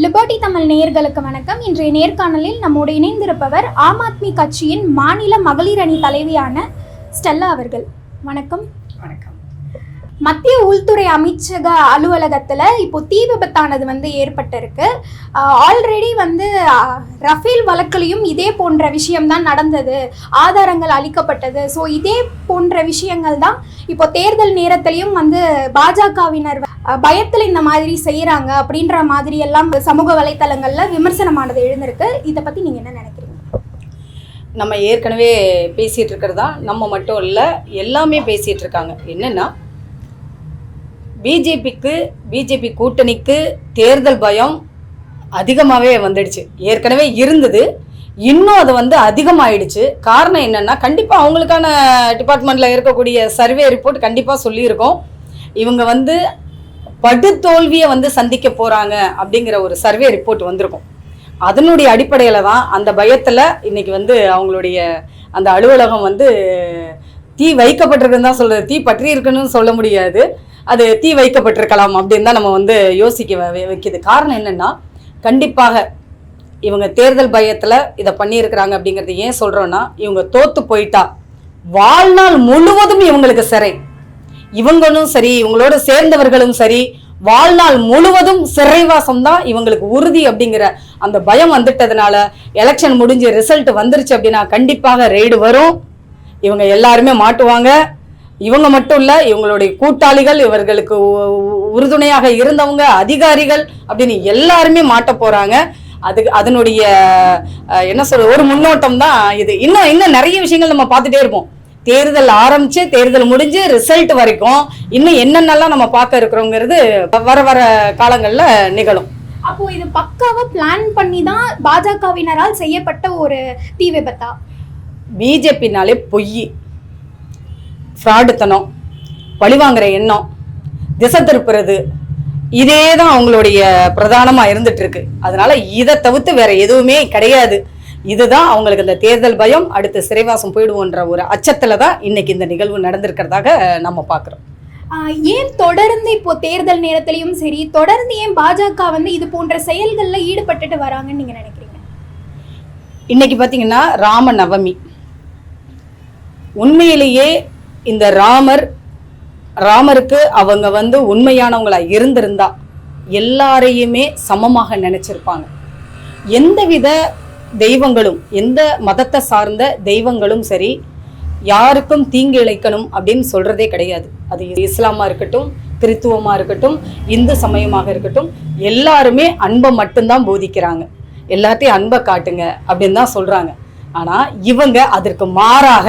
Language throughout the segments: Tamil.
லிபர்டி தமிழ் நேயர்களுக்கு வணக்கம். இன்றைய நேர்காணலில் நம்மோடு இணைந்திருப்பவர் ஆம் ஆத்மி கட்சியின் மாநில மகளிர் அணி தலைவியான ஸ்டெல்லா அவர்கள். வணக்கம். வணக்கம். மத்திய உள்துறை அமைச்சக அலுவலகத்தில் இப்போ தீ விபத்தானது வந்து ஏற்பட்டிருக்கு. ஆல்ரெடி வந்து ரஃபேல் வழக்குலையும் இதே போன்ற விஷயம்தான் நடந்தது. ஆதாரங்கள் அளிக்கப்பட்டது. ஸோ இதே போன்ற விஷயங்கள் தான் இப்போ தேர்தல் நேரத்திலையும் வந்து பாஜகவினர் பயத்தில் இந்த மாதிரி செய்கிறாங்க அப்படின்ற மாதிரி எல்லாம் சமூக வலைத்தளங்களில் விமர்சனமானது எழுந்திருக்கு. இதை பற்றி நீங்கள் என்ன நினைக்கிறீங்க? நம்ம ஏற்கனவே பேசிட்டு இருக்கிறதா? நம்ம மட்டும் இல்லை எல்லாமே பேசிட்டு இருக்காங்க. என்னன்னா பிஜேபிக்கு பிஜேபி கூட்டணிக்கு தேர்தல் பயம் அதிகமாகவே வந்துடுச்சு. ஏற்கனவே இருந்தது. இன்னும் அது வந்து அதிகமாயிடுச்சு. காரணம் என்னன்னா கண்டிப்பாக அவங்களுக்கான டிபார்ட்மெண்ட்டில் இருக்கக்கூடிய சர்வே ரிப்போர்ட் கண்டிப்பாக சொல்லியிருக்கோம். இவங்க வந்து படுதோல்வியை வந்து சந்திக்க போகிறாங்க அப்படிங்கிற ஒரு சர்வே ரிப்போர்ட் வந்திருக்கும். அதனுடைய அடிப்படையில் தான் அந்த பயத்தில் இன்னைக்கு வந்து அவங்களுடைய அந்த அலுவலகம் வந்து தீ வைக்கப்பட்டிருக்குன்னு தான் சொல்கிறது தீ பற்றி இருக்குன்னு சொல்ல முடியாது. அது தீ வைக்கப்பட்டிருக்கலாம் அப்படின்னு தான் நம்ம வந்து யோசிக்க வைக்கிது வைக்குது. காரணம் என்னென்னா கண்டிப்பாக இவங்க தேர்தல் பயத்தில் இதை பண்ணியிருக்கிறாங்க அப்படிங்கிறது ஏன் சொல்கிறோன்னா இவங்க தோத்து போயிட்டா. வாழ்நாள் முழுவதும் இவங்களுக்கு சிறை. இவங்களும் சரி இவங்களோட சேர்ந்தவர்களும் சரி வாழ்நாள் முழுவதும் சிறைவாசம் தான் இவங்களுக்கு உறுதி அப்படிங்கிற அந்த பயம் வந்துட்டதுனால எலெக்ஷன் முடிஞ்சு ரிசல்ட் வந்துருச்சு அப்படின்னா கண்டிப்பாக ரெய்டு வரும். இவங்க எல்லாருமே மாட்டுவாங்க. இவங்க மட்டும் இல்லை இவங்களுடைய கூட்டாளிகள் இவர்களுக்கு உ- உ- உறுதுணையாக இருந்தவங்க அதிகாரிகள் அப்படின்னு எல்லாருமே மாட்ட போகிறாங்க அதுக்கு அதனுடைய என்ன சொல்ற ஒரு முன்னோட்டம் தான் இது. இன்னும் இன்னும் நிறைய விஷயங்கள் நம்ம பார்த்துட்டே இருப்போம். தேர்தல் ஆரம்பிச்சு தேர்தல் முடிஞ்சு ரிசல்ட் வரைக்கும் இன்னும் என்னென்னலாம் நம்ம பார்க்க இருக்கிறோங்கிறது வர வர காலங்களில் நிகழும். அப்போ இது பக்காவா பிளான் பண்ணி தான் பாஜகவினரால் செய்யப்பட்ட ஒரு தீ விபத்தா? பிஜேபினாலே பொய். ஃப்ராடுத்தனம். பழிவாங்குற எண்ணம். திசை திருப்புறது. இதே தான் அவங்களுடைய பிரதானமாக இருந்துட்டு இருக்கு அதனால இதை தவிர்த்து வேற எதுவுமே கிடையாது. இதுதான் அவங்களுக்கு இந்த தேர்தல் பயம் அடுத்து சிறைவாசம் போயிடுவோன்ற ஒரு அச்சத்துல தான் இன்னைக்கு இந்த நிகழ்வு நடந்திருக்கிறதாக நம்ம பார்க்குறோம் ஏன் தொடர்ந்து இப்போ தேர்தல் நேரத்திலையும் சரி தொடர்ந்து ஏன் பாஜக வந்து இது போன்ற செயல்கள்ல ஈடுபட்டுட்டு வராங்கன்னு நீங்க நினைக்கிறீங்க? இன்னைக்கு பார்த்தீங்கன்னா ராம நவமி. உண்மையிலேயே இந்த ராமர் ராமருக்கு அவங்க வந்து உண்மையானவங்களா இருந்திருந்தா எல்லாரையுமே சமமாக நினைச்சிருப்பாங்க. எந்தவித தெய்வங்களும் எந்த மதத்தை சார்ந்த தெய்வங்களும் சரி யாருக்கும் தீங்கு இழைக்கணும் அப்படின்னு சொல்றதே கிடையாது. அது இஸ்லாமா இருக்கட்டும் கிறித்துவமா இருக்கட்டும் இந்து சமயமாக இருக்கட்டும் எல்லாருமே அன்பை மட்டும்தான் போதிக்கிறாங்க. எல்லாத்தையும் அன்பை காட்டுங்க அப்படின்னு தான் சொல்றாங்க. ஆனா இவங்க அதற்கு மாறாக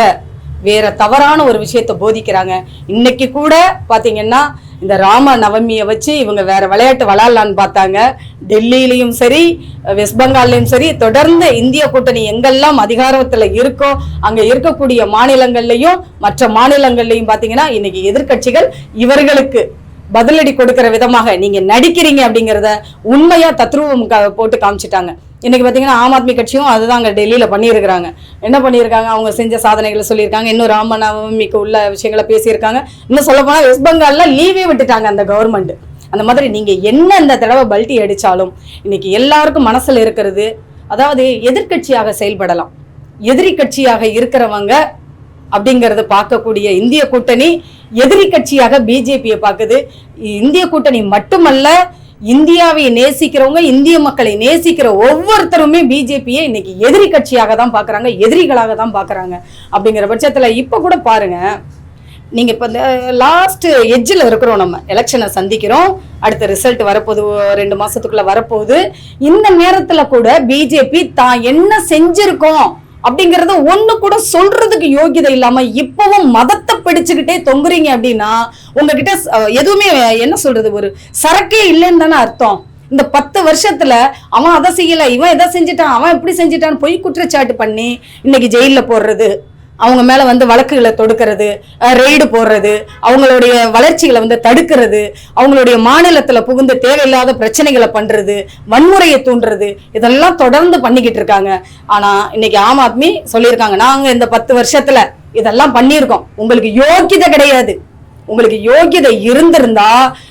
வேற தவறான ஒரு விஷயத்தை போதிக்கிறாங்க. இன்னைக்கு கூட பார்த்தீங்கன்னா இந்த ராம நவமியை வச்சு இவங்க வேற விளையாட்டு விளையாடலான்னு பார்த்தாங்க. டெல்லியிலையும் சரி வெஸ்ட் பெங்கால்லையும் சரி தொடர்ந்து இந்திய கூட்டணி எங்கெல்லாம் அதிகாரத்தில் இருக்கோ அங்கே இருக்கக்கூடிய மாநிலங்கள்லையும் மற்ற மாநிலங்கள்லையும் பார்த்தீங்கன்னா இன்னைக்கு எதிர்க்கட்சிகள் இவர்களுக்கு பதிலடி கொடுக்கிற விதமாக நீங்க நடிக்கிறீங்க அப்படிங்கிறத உண்மையா தத்ரூபம் கா- போட்டு காமிச்சிட்டாங்க. இன்றைக்கி பார்த்தீங்கன்னா ஆம் ஆத்மி கட்சியும் அதுதான் அங்கே டெல்லியில பண்ணியிருக்கிறாங்க. என்ன பண்ணியிருக்காங்க? அவங்க செஞ்ச சாதனைகளை சொல்லியிருக்காங்க. இன்னும் ராமநவமிக்கு உள்ள விஷயங்களை பேசியிருக்காங்க. இன்னும் சொல்ல வெஸ்ட் பெங்காலில் லீவே விட்டுட்டாங்க அந்த கவர்மெண்ட் அந்த மாதிரி நீங்கள் என்ன இந்த தடவை பல்ட்டி அடித்தாலும் இன்றைக்கி எல்லாருக்கும் மனசில் இருக்கிறது அதாவது எதிர்க்கட்சியாக செயல்படலாம். எதிரி கட்சியாக இருக்கிறவங்க அப்படிங்கிறத பார்க்கக்கூடிய இந்திய கூட்டணி எதிரி கட்சியாக பிஜேபியை பார்க்குது. இந்திய கூட்டணி மட்டுமல்ல இந்தியாவை நேசிக்கிறவங்க இந்திய மக்களை நேசிக்கிற ஒவ்வொருத்தருமே பிஜேபியை இன்னைக்கு எதிரி கட்சியாக தான் பார்க்குறாங்க எதிரிகளாக தான் பார்க்குறாங்க அப்படிங்கிற பட்சத்தில் இப்போ கூட பாருங்க. நீங்கள் இப்போ இந்த லாஸ்ட் எஜ்ஜில் இருக்கிறோம் நம்ம. எலெக்ஷனை சந்திக்கிறோம். அடுத்த ரிசல்ட் வரப்போகுது ரெண்டு மாதத்துக்குள்ளே வரப்போகுது. இந்த நேரத்தில் கூட பிஜேபி தான் என்ன செஞ்சுருக்கோம்? அப்படிங்கறத ஒண்ணு கூட சொல்றதுக்கு யோகியதை இல்லாம இப்பவும் மதத்தை பிடிச்சுக்கிட்டே தொங்குறீங்க அப்படின்னா உங்ககிட்ட எதுவுமே என்ன சொல்றது ஒரு சரக்கே இல்லைன்னு தானே அர்த்தம். இந்த பத்து வருஷத்துல அவன் அதை செய்யல இவன் எதை செஞ்சுட்டான் அவன் எப்படி செஞ்சுட்டான் பொய் குற்றச்சாட்டு பண்ணி இன்னைக்கு ஜெயில போடுறது. அவங்க மேலே வந்து வழக்குகளை தொடுக்கிறது ரெய்டு போடுறது அவங்களுடைய வளர்ச்சிகளை வந்து தடுக்கிறது அவங்களுடைய மாநிலத்தில் புகுந்து தேவையில்லாத பிரச்சனைகளை பண்ணுறது வன்முறையை தூண்டுறது இதெல்லாம் தொடர்ந்து பண்ணிக்கிட்டு இருக்காங்க. ஆனால் இன்னைக்கு ஆம் ஆத்மி சொல்லியிருக்காங்க நாங்கள் இந்த பத்து வருஷத்தில் இதெல்லாம் பண்ணியிருக்கோம். உங்களுக்கு யோக்கியதை கிடையாது. உங்களுக்கு யோக்கியதை இருந்திருந்தா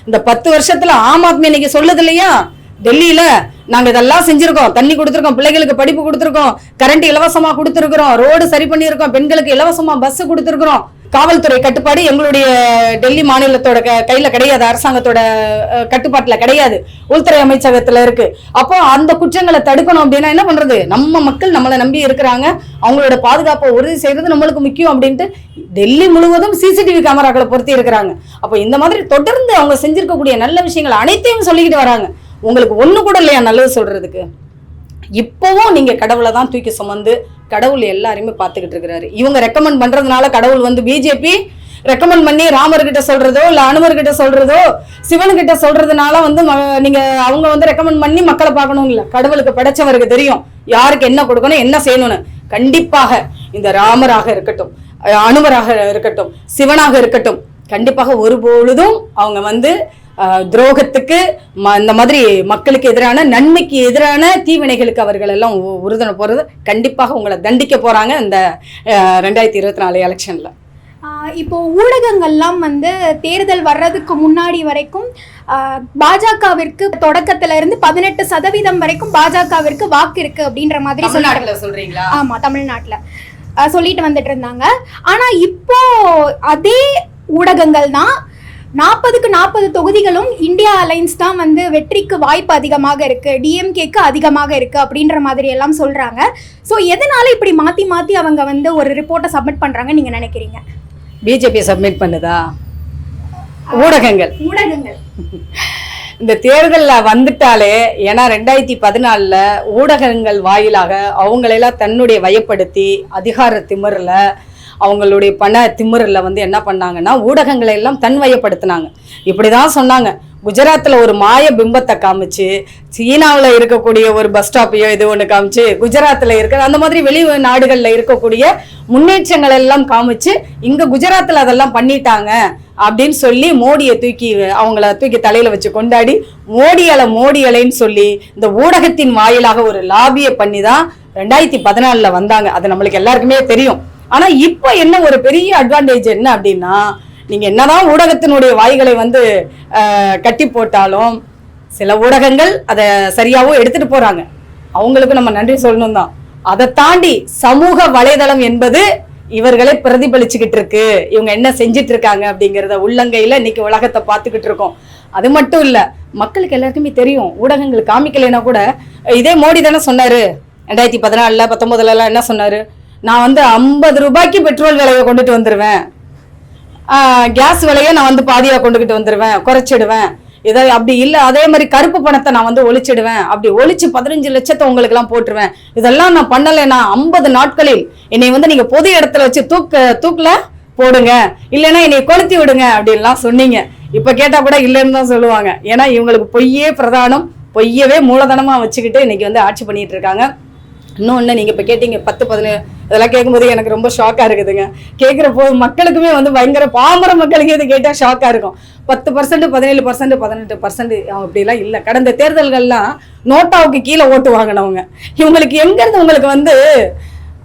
இந்த பத்து வருஷத்தில் ஆம் ஆத்மி இன்னைக்கு சொல்லுது இல்லையா? டெல்லியில் நாங்க இதெல்லாம் செஞ்சிருக்கோம். தண்ணி கொடுத்துருக்கோம் பிள்ளைகளுக்கு படிப்பு கொடுத்துருக்கோம் கரண்ட் இலவசமா கொடுத்துருக்குறோம் ரோடு சரி பண்ணியிருக்கோம் பெண்களுக்கு இலவசமா பஸ் கொடுத்துருக்குறோம். காவல்துறை கட்டுப்பாடு எங்களுடைய டெல்லி மாநிலத்தோட க- கையில கிடையாது அரசாங்கத்தோட கட்டுப்பாட்டில் கட்டுப்பாட்டுல கிடையாது. உள்துறை அமைச்சகத்துல இருக்கு. அப்போ அந்த குற்றங்களை தடுக்கணும் அப்படின்னா என்ன பண்றது? நம்ம மக்கள் நம்மளை நம்பி இருக்கிறாங்க. அவங்களோட பாதுகாப்பை உறுதி செய்யறது நம்மளுக்கு முக்கியம் அப்படின்ட்டு டெல்லி முழுவதும் சிசிடிவி கேமராக்களை பொருத்தி இருக்கிறாங்க. அப்போ இந்த மாதிரி தொடர்ந்து அவங்க செஞ்சிருக்கக்கூடிய நல்ல விஷயங்கள் அனைத்தையும் சொல்லிக்கிட்டு வராங்க. உங்களுக்கு ஒன்று கூட இல்லையா நல்லது சொல்கிறதுக்கு இப்போவும் நீங்கள் கடவுளை தான் தூக்கி சுமந்து கடவுள் எல்லாரையுமே பார்த்துக்கிட்டு இருக்கிறாரு. இவங்க ரெக்கமெண்ட் பண்ணுறதுனால கடவுள் வந்து பிஜேபி ரெக்கமெண்ட் பண்ணி ராமர்கிட்ட சொல்கிறதோ இல்லை அனுமர்கிட்ட சொல்கிறதோ சிவன்கிட்ட சொல்கிறதுனால வந்து ம- அவங்க வந்து ரெக்கமெண்ட் பண்ணி மக்களை பார்க்கணும் இல்லை. கடவுளுக்கு படைச்சவருக்கு தெரியும் யாருக்கு என்ன கொடுக்கணும் என்ன செய்யணும்னு. கண்டிப்பாக இந்த ராமராக இருக்கட்டும் அனுமராக இருக்கட்டும் சிவனாக இருக்கட்டும் கண்டிப்பாக ஒரு பொழுதும் அவங்க வந்து துரோகத்துக்கு இந்த மாதிரி மக்களுக்கு எதிரான நன்மைக்கு எதிரான தீவினைகளுக்கு அவர்கள் எல்லாம் உறுதுணை போறது கண்டிப்பாக உங்களை தண்டிக்க போறாங்க இந்த ரெண்டாயிரத்தி இருபத்தி நாலு எலெக்ஷன்ல. இப்போ ஊடகங்கள்லாம் வந்து தேர்தல் வர்றதுக்கு முன்னாடி வரைக்கும் பாஜகவிற்கு தொடக்கத்துல இருந்து பதினெட்டு சதவீதம் வரைக்கும் பாஜகவிற்கு வாக்கு இருக்கு அப்படின்ற மாதிரி சொல்றீங்களா? ஆமா தமிழ்நாட்டுல. சொல்லிட்டு வந்துட்டு இருந்தாங்க. ஆனா இப்போ அதே ஊடகங்கள் தான் நாற்பதுக்கு நாற்பது தொகுதிகளும் இந்தியா அலைன்ஸ் தான் வந்து வெற்றிக்கு வாய்ப்பு அதிகமாக இருக்கு டிஎம்கேக்கு அதிகமாக இருக்கு அப்படின்ற மாதிரி எல்லாம் சொல்றாங்க. ஸோ எதனால இப்படி மாத்தி மாத்தி அவங்க வந்து ஒரு ரிப்போர்ட்டை சப்மிட் பண்றாங்க நீங்க நினைக்கிறீங்க? பிஜேபி சப்மிட் பண்ணுதா? ஊடகங்கள். ஊடகங்கள். இந்த தேர்தலில் வந்துட்டாலே ஏன்னா ரெண்டாயிரத்தி பதினாலில் ஊடகங்கள் வாயிலாக அவங்களெல்லாம் தன்னுடைய வயப்படுத்தி அதிகார திமிரில் அவங்களுடைய பண திமிரில் வந்து என்ன பண்ணாங்கன்னா ஊடகங்களை எல்லாம் தன்வயப்படுத்தினாங்க. இப்படி தான் சொன்னாங்க. குஜராத்தில் ஒரு மாய பிம்பத்தை காமிச்சு சீனாவில் இருக்கக்கூடிய ஒரு பஸ் ஸ்டாப்பையோ இது ஒன்று காமிச்சு குஜராத்தில் இருக்கிற அந்த மாதிரி வெளி நாடுகளில் இருக்கக்கூடிய முன்னேற்றங்கள் எல்லாம் காமிச்சு இங்கே குஜராத்தில் அதெல்லாம் பண்ணிட்டாங்க அப்படின்னு சொல்லி மோடியை தூக்கி அவங்கள தூக்கி தலையில வச்சு கொண்டாடி மோடி அலை மோடி அலைன்னு சொல்லி இந்த ஊடகத்தின் வாயிலாக ஒரு லாபியை பண்ணி தான் ரெண்டாயிரத்தி பதினாலில் வந்தாங்க. அது நம்மளுக்கு எல்லாருக்குமே தெரியும். ஆனா இப்போ என்ன ஒரு பெரிய அட்வான்டேஜ் என்ன அப்படின்னா நீங்க என்னதான் ஊடகத்தினுடைய வாய்களை வந்து கட்டி போட்டாலும் சில ஊடகங்கள் அதை சரியாகவும் எடுத்துட்டு போறாங்க. அவங்களுக்கு நம்ம நன்றி சொல்லணும் தான். அதை தாண்டி சமூக வலைதளம் என்பது இவர்களை பிரதிபலிச்சுக்கிட்டு இருக்கு. இவங்க என்ன செஞ்சிட்டு இருக்காங்க அப்படிங்கிறத உள்ளங்கையில இன்னைக்கு உலகத்தை பார்த்துக்கிட்டு இருக்கோம். அது மட்டும் இல்ல மக்களுக்கு எல்லாருக்குமே தெரியும். ஊடகங்கள் காமிக்கலைன்னா கூட இதே மோடி தானே சொன்னாரு ரெண்டாயிரத்தி பதினாலுல பத்தொன்பதுல எல்லாம் என்ன சொன்னாரு? நான் வந்து ஐம்பது ரூபாய்க்கு பெட்ரோல் விலையை கொண்டுட்டு வந்துடுவேன் கேஸ் விலையை நான் வந்து பாதியாக கொண்டுக்கிட்டு வந்துடுவேன் குறைச்சிடுவேன். இதை அப்படி இல்லை அதே மாதிரி கருப்பு பணத்தை நான் வந்து ஒழிச்சிடுவேன். அப்படி ஒழிச்சு பதினஞ்சு லட்சத்தை உங்களுக்குலாம் போட்டுருவேன். இதெல்லாம் நான் பண்ணலைன்னா ஐம்பது நாட்களில். என்னை வந்து நீங்கள் பொது இடத்துல வச்சு தூக்க தூக்கில் போடுங்க. இல்லைன்னா என்னை கொளுத்தி விடுங்க அப்படின்லாம் சொன்னீங்க. இப்போ கேட்டால் கூட இல்லைன்னு தான் சொல்லுவாங்க. ஏன்னா இவங்களுக்கு பொய்யே பிரதானம் பொய்யவே மூலதனமாக வச்சுக்கிட்டு இன்னைக்கு வந்து ஆட்சி பண்ணிட்டு இருக்காங்க. இன்னொன்று நீங்கள் இப்போ கேட்டீங்க பத்து பதினேழு இதெல்லாம் கேட்கும்போது எனக்கு ரொம்ப ஷாக்காக இருக்குதுங்க. கேட்குறப்போ மக்களுக்குமே வந்து பயங்கர பாமர மக்களுக்கே இது கேட்டால் ஷாக்காக இருக்கும். பத்து பர்சன்ட் பதினேழு பர்சன்ட் பதினெட்டு பர்சன்ட் அப்படிலாம் இல்லை. கடந்த தேர்தல்கள்லாம் நோட்டாவுக்கு கீழே ஓட்டு வாங்கினவங்க. இவங்களுக்கு எங்கேருந்து உங்களுக்கு வந்து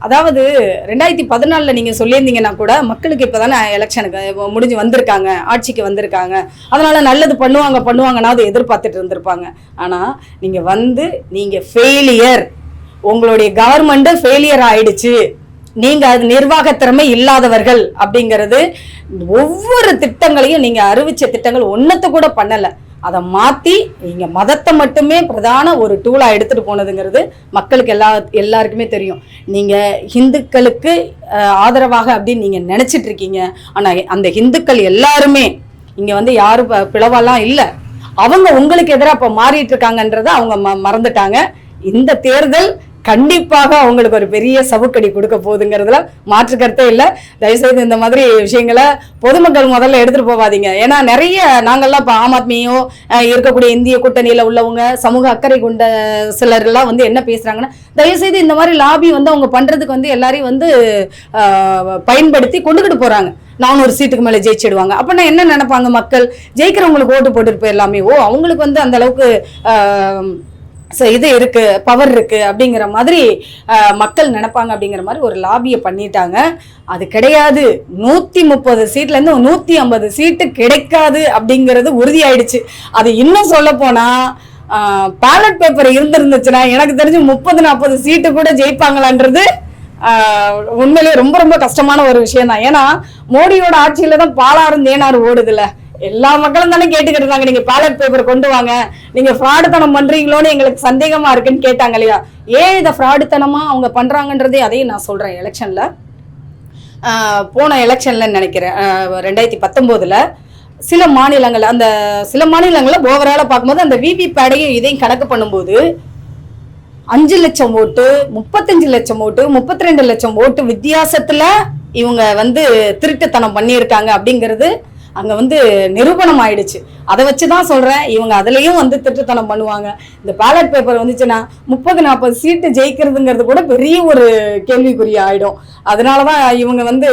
அதாவது ரெண்டாயிரத்தி பதினாலில் நீங்கள் சொல்லியிருந்தீங்கன்னா கூட மக்களுக்கு இப்போ தானே எலெக்ஷனுக்கு முடிஞ்சு வந்திருக்காங்க ஆட்சிக்கு வந்திருக்காங்க. அதனால் நல்லது பண்ணுவாங்க பண்ணுவாங்கன்னா அதை எதிர்பார்த்துட்டு இருந்திருப்பாங்க. ஆனால் நீங்கள் வந்து நீங்கள் ஃபெயிலியர் உங்களுடைய கவர்மெண்ட் ஃபெயிலியர் ஆயிடுச்சு. நீங்க அது நிர்வாக திறமை இல்லாதவர்கள் அப்படிங்கிறது ஒவ்வொரு திட்டங்களையும் நீங்க அறிவிச்ச திட்டங்கள் ஒன்னத்தை கூட பண்ணல. அதை மாத்தி நீங்க மதத்தை மட்டுமே பிரதான ஒரு டூலா எடுத்துட்டு போனதுங்கிறது மக்களுக்கு எல்லா எல்லாருக்குமே தெரியும். நீங்க ஹிந்துக்களுக்கு ஆதரவாக அப்படின்னு நீங்க நினைச்சிட்டு இருக்கீங்க. ஆனா அந்த ஹிந்துக்கள் எல்லாருமே இங்க வந்து யாரும் ப- பிளவெல்லாம் இல்லை. அவங்க உங்களுக்கு எதிராக இப்ப மாறிட்டு இருக்காங்கன்றத அவங்க ம- மறந்துட்டாங்க. இந்த தேர்தல் கண்டிப்பாக அவங்களுக்கு ஒரு பெரிய சவுக்கடி கொடுக்க போகுதுங்கிறதுல மாற்று கருத்தே இல்லை. தயவுசெய்து இந்த மாதிரி விஷயங்களை பொதுமக்கள் முதல்ல எடுத்துட்டு போகாதீங்க. ஏன்னா நிறைய நாங்கள்லாம் இப்போ ஆம் ஆத்மியோ இருக்கக்கூடிய இந்திய கூட்டணியில் உள்ளவங்க சமூக அக்கறை கொண்ட சிலர் எல்லாம் வந்து என்ன பேசுறாங்கன்னா தயவுசெய்து இந்த மாதிரி லாபி வந்து அவங்க பண்றதுக்கு வந்து எல்லாரையும் வந்து பயன்படுத்தி கொண்டுகிட்டு போறாங்க. நானூறு சீட்டுக்கு மேலே ஜெயிச்சிடுவாங்க. அப்ப நான் என்ன நினைப்பாங்க மக்கள்? ஜெயிக்கிறவங்களுக்கு ஓட்டு போட்டுட்டு போயிடலாமே. ஓ அவங்களுக்கு வந்து அந்த அளவுக்கு ஸோ இது இருக்கு பவர் இருக்கு அப்படிங்கிற மாதிரி மக்கள் நினைப்பாங்க அப்படிங்கிற மாதிரி ஒரு லாபியை பண்ணிட்டாங்க. அது கிடையாது. நூற்றி முப்பது சீட்லேருந்து நூற்றி ஐம்பது சீட்டு கிடைக்காது அப்படிங்கிறது உறுதியாயிடுச்சு. அது இன்னும் சொல்ல போனால் பேலட் பேப்பர் இருந்திருந்துச்சுன்னா எனக்கு தெரிஞ்சு முப்பது நாற்பது சீட்டு கூட ஜெயிப்பாங்களான்றது உண்மையிலேயே ரொம்ப ரொம்ப கஷ்டமான ஒரு விஷயம் தான் ஏன்னா மோடியோட ஆட்சியில தான் பாலாறு தேனாறு ஓடுதுல்ல. எல்லா மக்களும் தானே கேட்டுக்கிட்டு இருந்தாங்க. நீங்க பேலட் பேப்பர் கொண்டு வாங்க. நீங்க ஃப்ராடுத்தனம் பண்றீங்களோன்னு எங்களுக்கு சந்தேகமா இருக்குன்னு கேட்டாங்க இல்லையா? ஏன் இதை ஃப்ராடுத்தனமா அவங்க பண்றாங்கன்றதே அதையும் நான் சொல்றேன் எலெக்ஷன்ல போன எலெக்ஷன்ல நினைக்கிறேன். ரெண்டாயிரத்தி பத்தொன்பதுல சில மாநிலங்கள் அந்த சில மாநிலங்களில் ஓவரால பார்க்கும்போது அந்த விவி பேடையும் இதையும் கணக்கு பண்ணும்போது அஞ்சு லட்சம் ஓட்டு முப்பத்தஞ்சு லட்சம் ஓட்டு முப்பத்தி ரெண்டு லட்சம் ஓட்டு வித்தியாசத்துல இவங்க வந்து திருட்டுத்தனம் பண்ணியிருக்காங்க அப்படிங்கிறது அங்கே வந்து நிரூபணம் ஆயிடுச்சு. அதை வச்சு தான் சொல்கிறேன் இவங்க அதுலேயும் வந்து திருட்டுத்தனம் பண்ணுவாங்க. இந்த பேலட் பேப்பர் வந்துச்சுன்னா முப்பது நாற்பது சீட்டு ஜெயிக்கிறதுங்கிறது கூட பெரிய ஒரு கேள்விக்குறி அதனால தான் இவங்க வந்து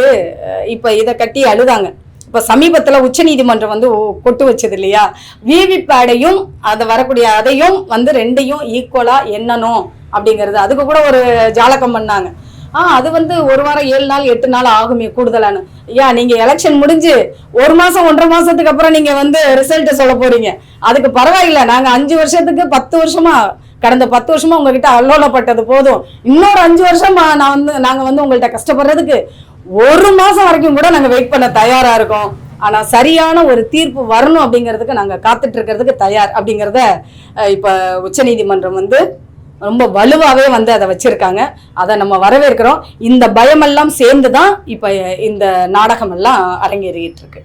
இப்போ இதை கட்டி அழுதாங்க. இப்போ சமீபத்தில் உச்சநீதிமன்றம் வந்து கொட்டு வச்சது இல்லையா? விவிபேடையும் அதை வரக்கூடிய அதையும் வந்து ரெண்டையும் ஈக்குவலாக எண்ணணும் அப்படிங்கிறது. அதுக்கு கூட ஒரு ஜாலகம் பண்ணாங்க. ஆ அது வந்து ஒரு வாரம் ஏழு நாள் எட்டு நாள் ஆகுமே கூடுதலானு ஐயா நீங்க எலெக்ஷன் முடிஞ்சு ஒரு மாசம் ஒன்றரை மாசத்துக்கு அப்புறம் நீங்க வந்து ரிசல்ட் சொல்ல போறீங்க. அதுக்கு பரவாயில்ல நாங்க அஞ்சு வருஷத்துக்கு பத்து வருஷமா கடந்த பத்து வருஷமா உங்ககிட்ட அல்லோலப்பட்டது போதும். இன்னொரு அஞ்சு வருஷமா நான் வந்து நாங்க வந்து உங்கள்கிட்ட கஷ்டப்படுறதுக்கு ஒரு மாசம் வரைக்கும் கூட நாங்க வெயிட் பண்ண தயாரா இருக்கோம். ஆனா சரியான ஒரு தீர்ப்பு வரணும் அப்படிங்கிறதுக்கு நாங்க காத்துட்டு இருக்கிறதுக்கு தயார் அப்படிங்கிறத அஹ், இப்ப உச்சநீதிமன்றம் வந்து ரொம்ப வலுவாகவே வந்து அதை வச்சுருக்காங்க. அதை நம்ம வரவேற்கிறோம். இந்த பயமெல்லாம் சேர்ந்து தான் இப்போ இந்த நாடகமெல்லாம் அரங்கேறிட்டு இருக்கு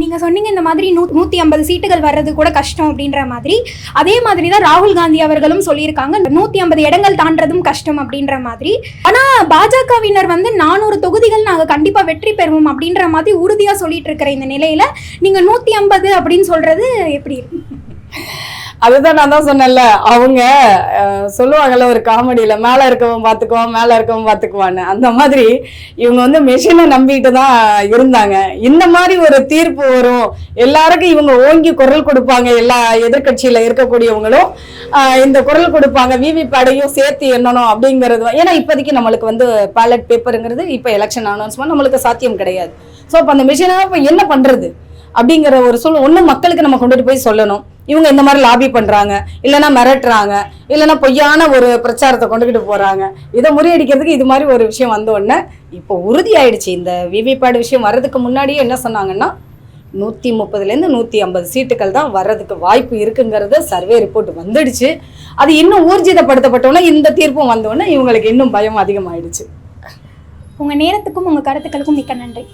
நீங்க சொன்னீங்க இந்த மாதிரி நூ நூத்தி ஐம்பது சீட்டுகள் வர்றது கூட கஷ்டம் அப்படின்ற மாதிரி. அதே மாதிரி தான் ராகுல் காந்தி அவர்களும் சொல்லியிருக்காங்க நூத்தி ஐம்பது இடங்கள் தாண்டதும் கஷ்டம் அப்படின்ற மாதிரி. ஆனா பாஜகவினர் வந்து நானூறு தொகுதிகள் நாங்க கண்டிப்பா வெற்றி பெறுவோம் அப்படின்ற மாதிரி உறுதியா சொல்லிட்டு இருக்கிற இந்த நிலையில நீங்க நூத்தி ஐம்பது அப்படின்னு சொல்றது எப்படி? இருக்கு அதுதான் நான் தான் சொன்னேன்ல அவங்க சொல்லுவாங்கல்ல ஒரு காமெடியில மேல இருக்கவன் பாத்துக்குவான் மேல இருக்கவன் பாத்துக்குவான்னு. அந்த மாதிரி இவங்க வந்து மெஷினை நம்பிட்டு தான் இருந்தாங்க. இந்த மாதிரி ஒரு தீர்ப்பு வரும். எல்லாருக்கும் இவங்க ஓங்கி குரல் கொடுப்பாங்க. எல்லா எதிர்கட்சியில இருக்கக்கூடியவங்களும் இந்த குரல் கொடுப்பாங்க. விவி பேடையும் சேர்த்து எண்ணணும் அப்படிங்கிறது ஏன்னா இப்போதைக்கு நம்மளுக்கு வந்து பேலட் பேப்பருங்கிறது இப்போ எலெக்ஷன் அனௌன்ஸ்மெண்ட் நம்மளுக்கு சாத்தியம் கிடையாது. ஸோ அப்போ அந்த மிஷினை இப்போ என்ன பண்றது? அப்படிங்கிற ஒரு சொல் ஒன்று மக்களுக்கு நம்ம கொண்டுட்டு போய் சொல்லணும். இவங்க இந்த மாதிரி லாபி பண்றாங்க இல்லைன்னா மிரட்டுறாங்க இல்லைன்னா பொய்யான ஒரு பிரச்சாரத்தை கொண்டுகிட்டு போறாங்க. இதை முறியடிக்கிறதுக்கு இது மாதிரி ஒரு விஷயம் வந்த உடனே இப்போ உறுதியாயிடுச்சு. இந்த விவிபேட் விஷயம் வர்றதுக்கு முன்னாடியே என்ன சொன்னாங்கன்னா நூற்றி முப்பதுலேருந்து நூற்றி ஐம்பது சீட்டுகள் தான் வர்றதுக்கு வாய்ப்பு இருக்குங்கிறத சர்வே ரிப்போர்ட் வந்துடுச்சு. அது இன்னும் ஊர்ஜிதப்படுத்தப்பட்டோன்னே இந்த தீர்ப்பும் வந்தோடனே இவங்களுக்கு இன்னும் பயம் அதிகமாயிடுச்சு. உங்க நேரத்துக்கும் உங்க கருத்துக்களுக்கும் மிக்க நன்றி.